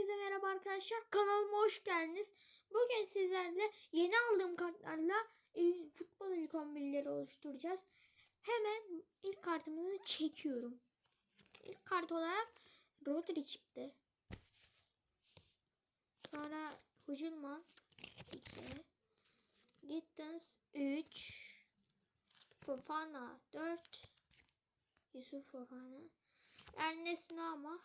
Herkese merhaba arkadaşlar. Kanalıma hoş geldiniz. Bugün sizlerle yeni aldığım kartlarla e, futbol ilk 11'leri oluşturacağız. Hemen ilk kartımızı çekiyorum. İlk kart olarak Rodri çıktı. Sonra Hücumman 2 Gittins 3 Fofana 4 Yusuf Fofana Ernest Nama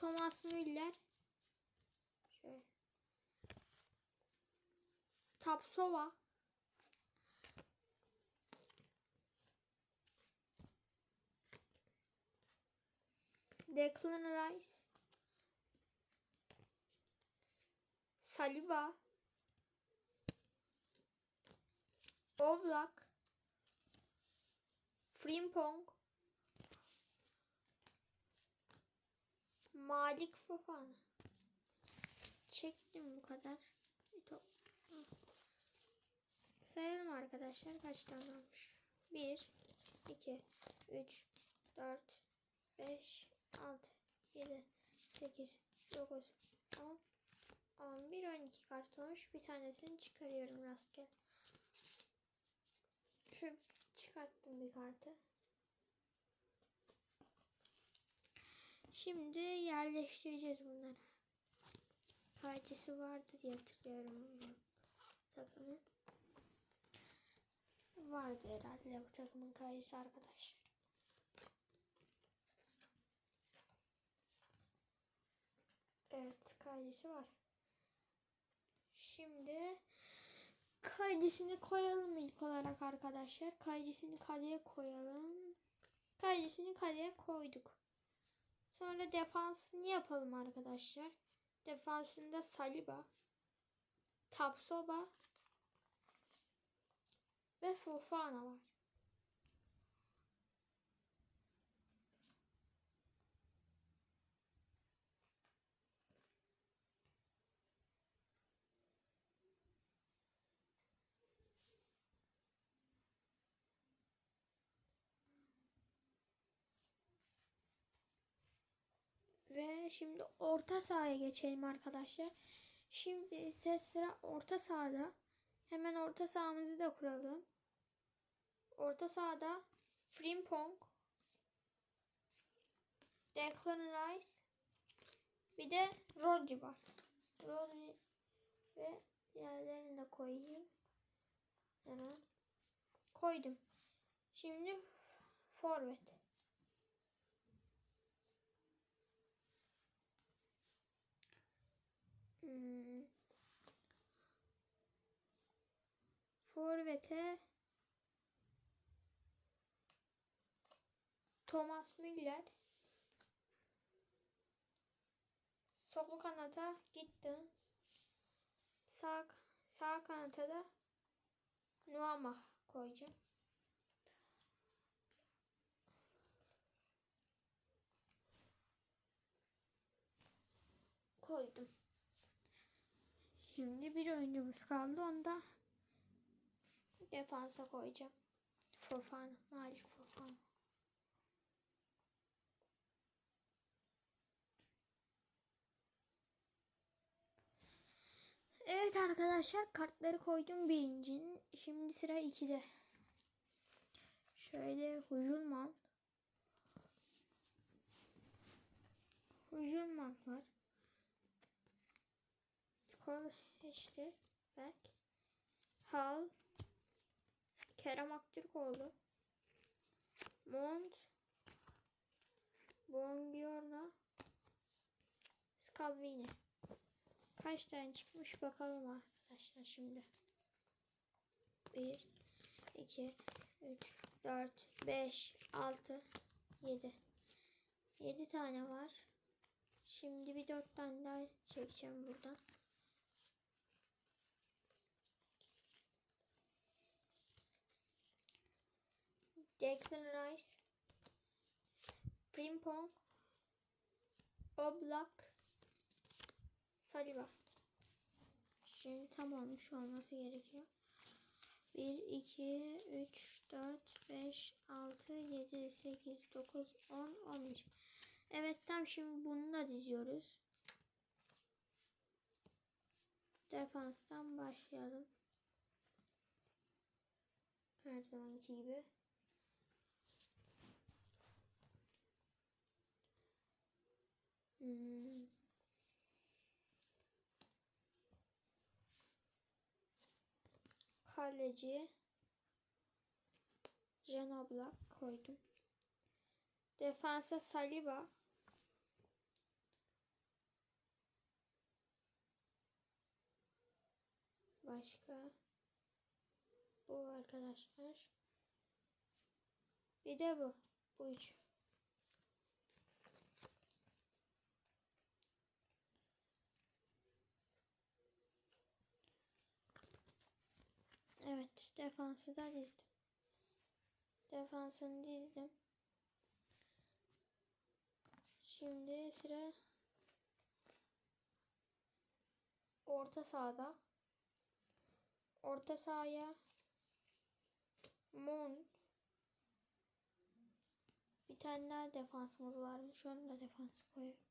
Thomas Müller. Şöyle Tapsova. Declan Rice. Saliba. Oblak. Frimpong Malik Fofana. Çektim bu kadar. Sayalım arkadaşlar kaç tane olmuş. 1, 2, 3, 4, 5, 6, 7, 8, 9, 10, 11, 12 kart olmuş. Bir tanesini çıkarıyorum rastgele. Şu çıkarttım bir kartı. Şimdi yerleştireceğiz bunları. Kayıcısı vardı diye hatırlıyorum bu takımın. Vardı herhalde bu takımın kayısı arkadaşlar. Evet kayısı var. Şimdi kayıcısını koyalım ilk olarak arkadaşlar. Kayıcısını kaleye koyalım. Kayıcısını kaleye koyduk. Sonra defansını yapalım arkadaşlar. Defansında Saliba, Tapsoba ve Fofana var. Ve şimdi orta sahaya geçelim arkadaşlar. Şimdi ise sıra orta sahada. Hemen orta sahamızı da kuralım. Orta sahada Frimpong, Declan Rice, bir de Rodri var. Rodri ve diğerlerini de koyayım. Hemen koydum. Şimdi forvet. Forvet'e Thomas Müller Sol kanata Gittins Sağ, sağ kanata da Nuama koyacağım. Koydum. Şimdi bir oyuncumuz kaldı. Onu da defansa koyacağım. Fofana. Malik Fofana. Evet arkadaşlar kartları koydum birincinin. Şimdi sıra 2'de. Şöyle Hücumman. Hücumman var. Skor işte Berk. Hal. Kerem Aktürkoğlu. Mont. Bongiorno. Scalvini. Kaç tane çıkmış bakalım arkadaşlar şimdi. 1, 2, 3, 4, 5, 6, 7. 7 tane var. Şimdi bir 4 tane daha çekeceğim buradan. Declan Rice, Frimpong, Oblak, Saliba. Şimdi tam olmuş olması gerekiyor. 1, 2, 3, 4, 5, 6, 7, 8, 9, 10, 11. Evet tam şimdi bunu da diziyoruz. Defanstan başlayalım. Her zamanki gibi. Kaleci Jan Oblak koydum. Defansa Saliba. Başka bu arkadaşlar. Bir de bu. Bu üç. Evet, defansı da dizdim. Defansını dizdim. Şimdi sıra orta sahada. Orta sahaya Mount bir tane daha defansımız varmış. Onu da defans koyuyorum.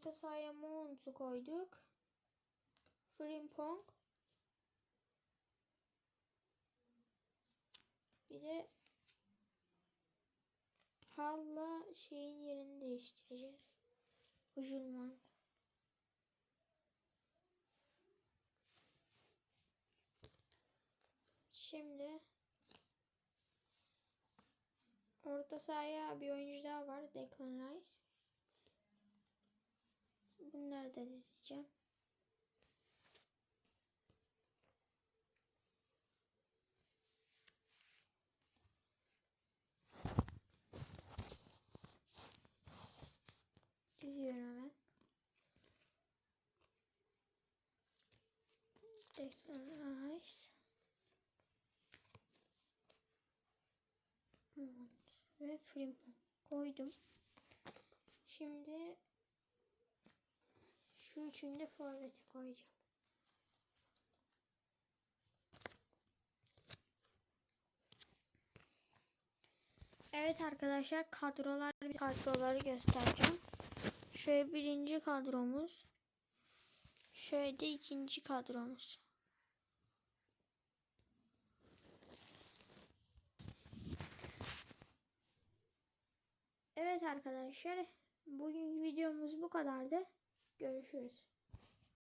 Orta sahaya Mount'u koyduk. Frimpong. Bir de Hall'la şeyin yerini değiştireceğiz. Hücumman. Şimdi orta sahaya bir oyuncu daha var. Declan Rice. Bunları da dizeceğim. Diziyorum hemen. Rice. ve Frimpong koydum. Şimdi şu üçünü de forvete koyacağım. Evet arkadaşlar kadrolar kadroları göstereceğim. Şöyle birinci kadromuz. Şöyle de ikinci kadromuz. Evet arkadaşlar bugünkü videomuz bu kadardı. Görüşürüz.